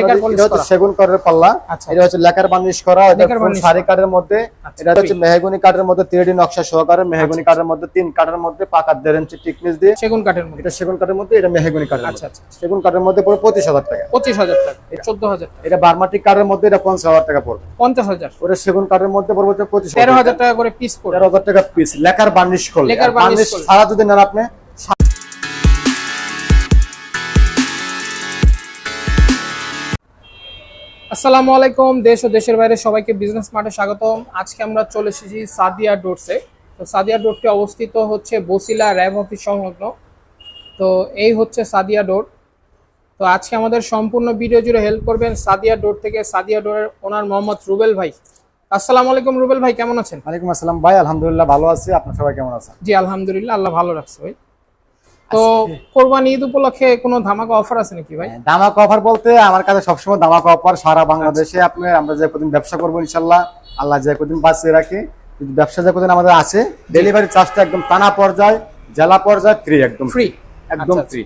এটা হচ্ছে সেগুন কাঠের পাল্লা। এটা হচ্ছে লেকার বার্নিশ করা এটা লেকার ফুল বার্নিশ শাড়ি কাঠের মধ্যে এটা হচ্ছে মেহগনি কাঠের মধ্যে থ্রি নকশা সহকারে মেহগনি আচ্ছা, কাঠের মধ্যে তিন কাঠের মধ্যে পাকা দেড় ইঞ্চি টিকনেস দিয়ে সেগুন কাঠের মধ্যে। এটা সেগুন কাঠের মধ্যে এটা মেহগনি কাঠের আচ্ছা সেগুন কাঠের মধ্যে পড়ে পঁচিশ হাজার টাকা। পঁচিশ হাজার টাকা চোদ্দ হাজার এটা বারমাটিক কাঠের মধ্যে এটা পঞ্চাশ হাজার টাকা পড়বে। পঞ্চাশ হাজার। ওটা সেগুন কাঠের মধ্যে পড়বে পঁচিশ তেরো হাজার টাকা। করে পিস পড়বে তেরো হাজার টাকা পিস লেকার বার্নিশ করলে। বার্নিশ বার্নিশ ছাড়া যদি নেন আপনি আসসালামু আলাইকুম দেশ ও দেশের বাইরে সবাইকে বিজনেস মার্টে স্বাগতম। আজকে আমরা চলে এসেছি সাদিয়া ডোরসে তো সাদিয়া ডোরটি অবস্থিত হচ্ছে বসিলা র্যাব অফিস সংলগ্ন। তো এই হচ্ছে সাদিয়া ডোর তো আজকে আমাদের সম্পূর্ণ ভিডিও জুড়ে হেল্প করবেন সাদিয়া ডোর থেকে সাদিয়া ডোরের ওনার মোহাম্মদ রুবেল ভাই। আসসালামু আলাইকুম রুবেল ভাই কেমন আছেন? ওয়ালাইকুম আসসালাম ভাই আলহামদুলিল্লাহ ভালো আছি। আপনার সবাই কেমন আছেন? জি আলহামদুলিল্লাহ আল্লাহ ভালো রাখছে ভাই। তো কোরবানি ঈদ উপলক্ষে কোনো ধামাকা অফার আছে নাকি ভাই? দামাক অফার বলতে আমার কাছে সবসময় দামাক অফার সারা বাংলাদেশে আপনি আমরা যে কদিন ব্যবসা করব ইনশাল্লাহ আল্লাহ যে কদিন বাঁচিয়ে রাখি। ব্যবসা যে কদিন আমাদের আছে ডেলিভারি চার্জটা একদম টানা পর্যায়ে জেলা পর্যায়ে ফ্রি একদম ফ্রি একদম আচ্ছা, ফ্রি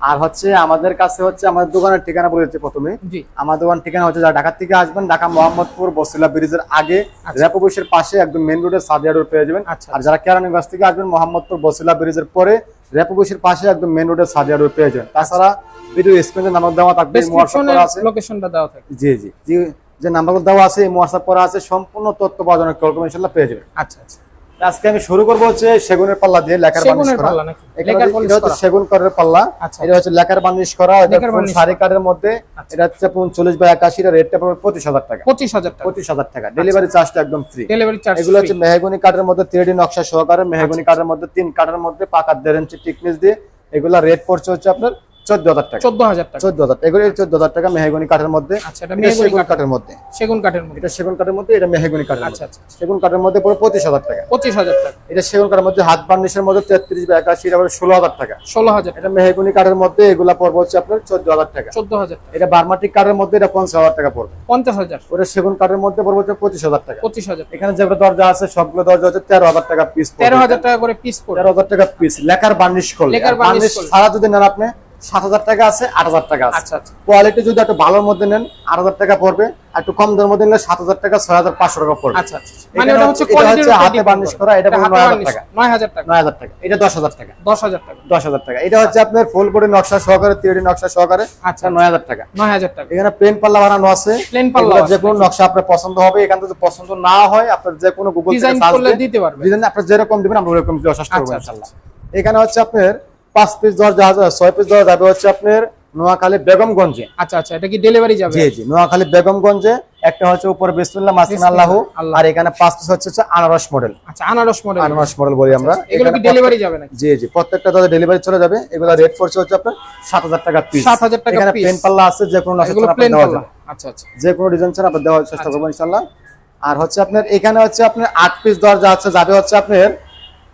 আর হচ্ছে আমাদের কাছে হচ্ছে আমাদের দোকানের ঠিকানা বলে দিচ্ছি প্রথমে। জি। আমার দোকান ঠিকানা হচ্ছে যারা ঢাকা থেকে আসবেন ঢাকা মোহাম্মদপুর বসিলা ব্রিজের আগে র্যাপ অফিসের পাশে একদম মেন রোডের সাদিয়া রোড পেয়ে যাবেন। আচ্ছা। আর যারা কেরানীগঞ্জ থেকে আসবেন মোহাম্মদপুর বসিলা ব্রিজের পরে র্যাপ অফিসের পাশে একদম মেন রোডের রোড পেয়ে যাবেন। তাছাড়া ভিডিও স্ক্রিনে নাম্বার দেওয়া থাকবে আছে। লোকেশনটা দেওয়া থাকে জি জি। যে নাম্বারগুলো দেওয়া আছে হোয়াটসঅ্যাপ করা আছে সম্পূর্ণ তথ্য পাওয়া যাবে কল ইনশাআল্লাহ পেয়ে যাবেন। আচ্ছা আচ্ছা। আজকে আমি শুরু করব হচ্ছে সেগুনের পাল্লা দিয়ে লেখার সেগুনের করা। হচ্ছে- এটা হচ্ছে সেগুন কাঠের পাল্লা। আচ্ছা। এটা হচ্ছে লেখার বার্নিশ করা এটা শাড়ি কাঠের মধ্যে। আচ্ছা। এটা হচ্ছে চল্লিশ বা একাশি রেটটা পড়বে পঁচিশ হাজার টাকা। পঁচিশ হাজার পঁচিশ হাজার টাকা। ডেলিভারি চার্জটা একদম ফ্রি ডেলিভারি চার্জ এগুলো হচ্ছে মেহগনি কাঠের মধ্যে থ্রি নকশা সহকারে মেহগনি কাঠের মধ্যে তিন কাঠের মধ্যে পাকা দেড় ইঞ্চি টিকনেস দিয়ে এগুলা রেট পড়ছে হচ্ছে আপনার চোদ্দ হাজার টাকা। চোদ্দ হাজার টাকা। চোদ্দ হাজার এগুলো চোদ্দ হাজার টাকা মেহগনি কাঠের মধ্যে। আচ্ছা এটা এটা মেহগনি কাঠের মধ্যে। সেগুন কাঠের মধ্যে। এটা সেগুন কাঠের মধ্যে এটা মেহগনি কাঠের আচ্ছা আচ্ছা। সেগুন কাঠের মধ্যে পড়ে পঁচিশ হাজার টাকা। পঁচিশ হাজার টাকা। এটা সেগুন কাঠের মধ্যে হাত বার্নিশের মধ্যে তেত্রিশ বা একাশি এটা ষোলো হাজার টাকা। ষোলো হাজার এটা মেহগনি কাঠের মধ্যে এগুলা পড়বে হচ্ছে আপনার চোদ্দ হাজার টাকা। চোদ্দ হাজার এটা বারমাটিক কাঠের মধ্যে এটা পঞ্চাশ হাজার টাকা পড়বে। পঞ্চাশ হাজার। ওটা সেগুন কাঠের মধ্যে পড়বে হচ্ছে পঁচিশ হাজার টাকা। পঁচিশ হাজার এখানে যেগুলো দরজা আছে সবগুলো দরজা হচ্ছে তেরো হাজার টাকা পিস তেরো হাজার টাকা করে পিস তেরো হাজার টাকা পিস লেকার বার্নিশ করলে। আর বার্নিশ। ছাড়া যদি নেন আপনি সাত হাজার টাকা আছে আট হাজার টাকা আছে। আচ্ছা আচ্ছা। কোয়ালিটি যদি একটু ভালোর মধ্যে নেন আট হাজার টাকা পড়বে। একটু কম দামের মধ্যে নিলে সাত হাজার টাকা ছয় হাজার পাঁচশো টাকা পড়বে। আচ্ছা আচ্ছা মানে এটা হচ্ছে হাতে বার্নিশ করা, এটা 9,000 বার্নিশ, টাকা। নয় হাজার টাকা। নয় হাজার টাকা এটা দশ হাজার টাকা। দশ হাজার টাকা। দশ হাজার টাকা। এটা হচ্ছে আপনার ফুল বডি নকশা সহকারে নকশা সহকারে আচ্ছা নয় হাজার টাকা। নয় হাজার টাকা। এখানে পেন পাল্লা বানানো আছে। প্লেন পাল্লা যে কোনো নকশা আপনার পছন্দ হবে এখান থেকে পছন্দ না হয় আপনার যে কোনো গুগল থেকে সার্চ দিতে পারবে ডিজাইন আপনার যেরকম দিবেন আমরা ওরকম চেষ্টা করব আচ্ছা, আচ্ছা, এখানে হচ্ছে আপনার পাঁচ পিস যাবে ছয় পিস দেওয়া যাবে হচ্ছে আপনার নোয়াখালী বেগমগঞ্জে। আচ্ছা আচ্ছা এটা কি ডেলিভারি যাবে? জি জি নোয়াখালী বেগমগঞ্জে। একটা হচ্ছে উপরে বিসমিল্লাহ মাসিন আল্লাহ। আর এখানে পাঁচ পিস হচ্ছে হচ্ছে আনারস মডেল আচ্ছা আনারস মডেল আনারস মডেল বলি আমরা। এগুলো কি ডেলিভারি যাবে নাকি? জি জি প্রত্যেকটা তাদের ডেলিভারি চলে যাবে। এগুলো রেট পড়ছে হচ্ছে আপনার সাত হাজার টাকা পিস 7,000 টাকা এখানে piece। পেন পাল্লা আছে যে কোনো এগুলো ছাড়া আপনার দেওয়া। আচ্ছা আচ্ছা। যে কোনো ডিজাইন ছাড়া আপনার দেওয়ার চেষ্টা করব ইনশাল্লাহ আর হচ্ছে আপনার এখানে হচ্ছে আপনার আট পিস দরজা আছে যাবে হচ্ছে আপনার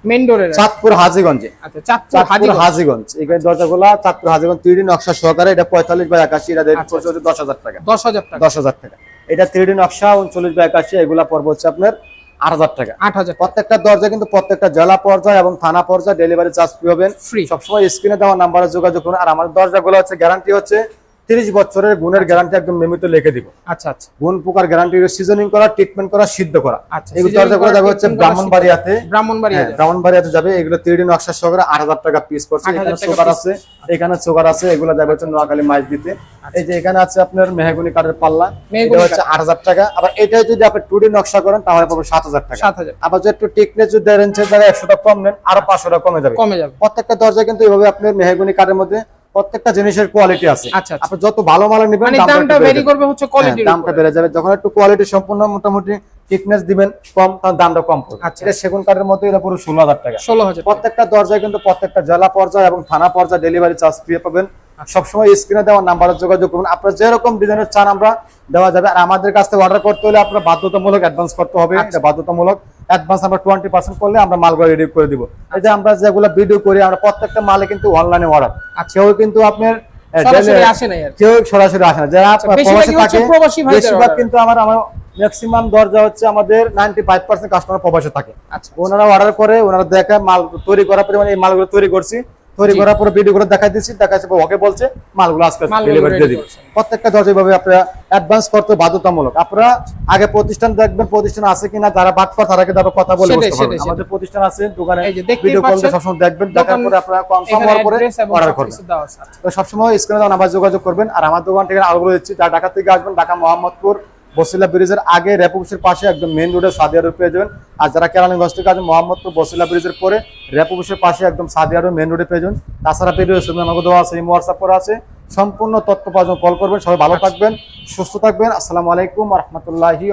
মেন চাঁদপুর হাজিগঞ্জে। আচ্ছা চাঁদপুর চাঁদপুর হাজিগঞ্জ। হাজিগঞ্জ। এখানে দরজাগুলা চাঁদপুর হাজিগঞ্জ থ্রি নকশা সহকারে এটা পঁয়তাল্লিশ বাই একাশি এটা আচ্ছা, দশ হাজার টাকা। দশ হাজার টাকা। দশ হাজার টাকা। এটা থ্রি নকশা উনচল্লিশ বাই একাশি এগুলা হচ্ছে আপনার আট হাজার টাকা। আট হাজার প্রত্যেকটা দরজা কিন্তু প্রত্যেকটা জেলা পর্যায়ে এবং থানা পর্যায়ে ডেলিভারি চার্জ ফ্রি হবেন ফ্রি সবসময় স্ক্রিনে দেওয়া নাম্বারে যোগাযোগ করুন। আর আমার দরজাগুলো হচ্ছে গ্যারান্টি হচ্ছে তিরিশ বছরের গুণের গ্যারান্টি একদম নিয়মিত লিখে দিব। আচ্ছা আচ্ছা। গুণ পোকার গ্যারান্টি সিজনিং করা ট্রিটমেন্ট করা সিদ্ধ করা। আচ্ছা এগুলো করা, যাবে হচ্ছে ব্রাহ্মণবাড়িয়াতে। ব্রাহ্মণবাড়িয়া হ্যাঁ, ব্রাহ্মণবাড়িয়াতে যাবে। এগুলো তিরিশ নকশা সহকারে আট হাজার টাকা পিস পড়ছে। এখানে piece। আছে এখানে চোকার আছে এগুলো যাবে হচ্ছে নোয়াখালী মাছ দিতে। এই যে এখানে আছে আপনার মেহগুনি কাঠের পাল্লা। এটা হচ্ছে আট হাজার টাকা। আবার এটা যদি আপনি টুডি নকশা করেন তাহলে পাবেন সাত হাজার টাকা। সাত হাজার। আবার যদি একটু টিকনেস যদি দেড় ইঞ্চের জায়গায় একশো টাকা কম নেন আরও পাঁচশো টাকা কমে যাবে। কমে যাবে। প্রত্যেকটা দরজা কিন্তু এইভাবে আপনার মেহগুনি কাঠের মধ্যে প্রত্যেকটা জিনিসের কোয়ালিটি আছে। আচ্ছা আচ্ছা। আপনি যত ভালো মাল নেবেন মানে দামটা ভেরি করবে হচ্ছে কোয়ালিটির হ্যাঁ, দামটা বেড়ে যাবে। যখন একটু কোয়ালিটি সম্পূর্ণ মোটামুটি থিকনেস দিবেন কম তাহলে দামটা কম পড়বে। আচ্ছা। এটা সেগুন কাঠের মধ্যে এটা পুরো ষোলো হাজার টাকা। ষোলো হাজার। প্রত্যেকটা দরজায় কিন্তু প্রত্যেকটা জেলা পর্যায়ে এবং থানা পর্যায়ে ডেলিভারি চার্জ ফ্রি পাবেন। সবসময় স্ক্রিনে দেওয়া নাম্বারে যোগাযোগ করুন। আপনার যেরকম ডিজাইনের চান আমরা দেওয়া যাবে। আর আমাদের কাছ থেকে অর্ডার করতে হলে আপনার বাধ্যতামূলক অ্যাডভান্স করতে হবে। এটা বাধ্যতামূলক। অ্যাডভান্স আমরা টোয়েন্টি পার্সেন্ট করলে আমরা মালগুলো রেডি করে দিব। এই যে আমরা যেগুলো ভিডিও করি আমরা প্রত্যেকটা মালে কিন্তু অনলাইনে অর্ডার। কেউ কিন্তু আপনার। কেউ সরাসরি আসে না। যারা আচ্ছা, প্রবাসে বেশিরভাগ কিন্তু আমার আমার ম্যাক্সিমাম দরজা হচ্ছে আমাদের নাইনটি ফাইভ পার্সেন্ট কাস্টমার প্রবাসে থাকে। আচ্ছা ওনারা অর্ডার করে ওনারা দেখে মাল তৈরি করার পরে এই মালগুলো তৈরি করছি। তৈরি করার পরে ভিডিও করে দেখাই দিচ্ছি দেখাচ্ছি ওকে বলছে মালগুলো আজকে ডেলিভারি দিয়ে প্রত্যেকটা এইভাবে আপনারা অ্যাডভান্স করতে বাধ্যতামূলক। আপনারা আগে প্রতিষ্ঠান দেখবেন প্রতিষ্ঠান আছে কিনা যারা বাদ পর তারা কিন্তু কথা বলে আমাদের প্রতিষ্ঠান আছে দোকানে ভিডিও কল সবসময় দেখবেন দেখার পরে আপনারা কনফার্ম হওয়ার পরে অর্ডার করবেন। তো সবসময় স্ক্রিনে নাম্বার যোগাযোগ করবেন। আর আমার দোকান থেকে আলো বলে দিচ্ছি যারা ঢাকা থেকে আসবেন ঢাকা মোহাম্মদপুর বসিলা ব্রিজের আগে রেপো অফিসের পাশে একদম মেন রোডে সাদিয়া রোড পেয়ে যাবেন। আর যারা কেরানীগঞ্জ থেকে কাজ মোহাম্মদপুর, বসিলা ব্রিজের পরে রেপো অফিসের পাশে একদম সাদিয়া রোড মেন রোডে পেয়ে যাবেন। তাছাড়া পেরিয়ে ছবি আমাকে দেওয়া আছে হোয়াটসঅ্যাপ করা আছে। সম্পূর্ণ তথ্য জন্য কল করবেন, সবাই ভালো থাকবেন, সুস্থ থাকবেন। আসসালামু আলাইকুম রহমতুল্লাহি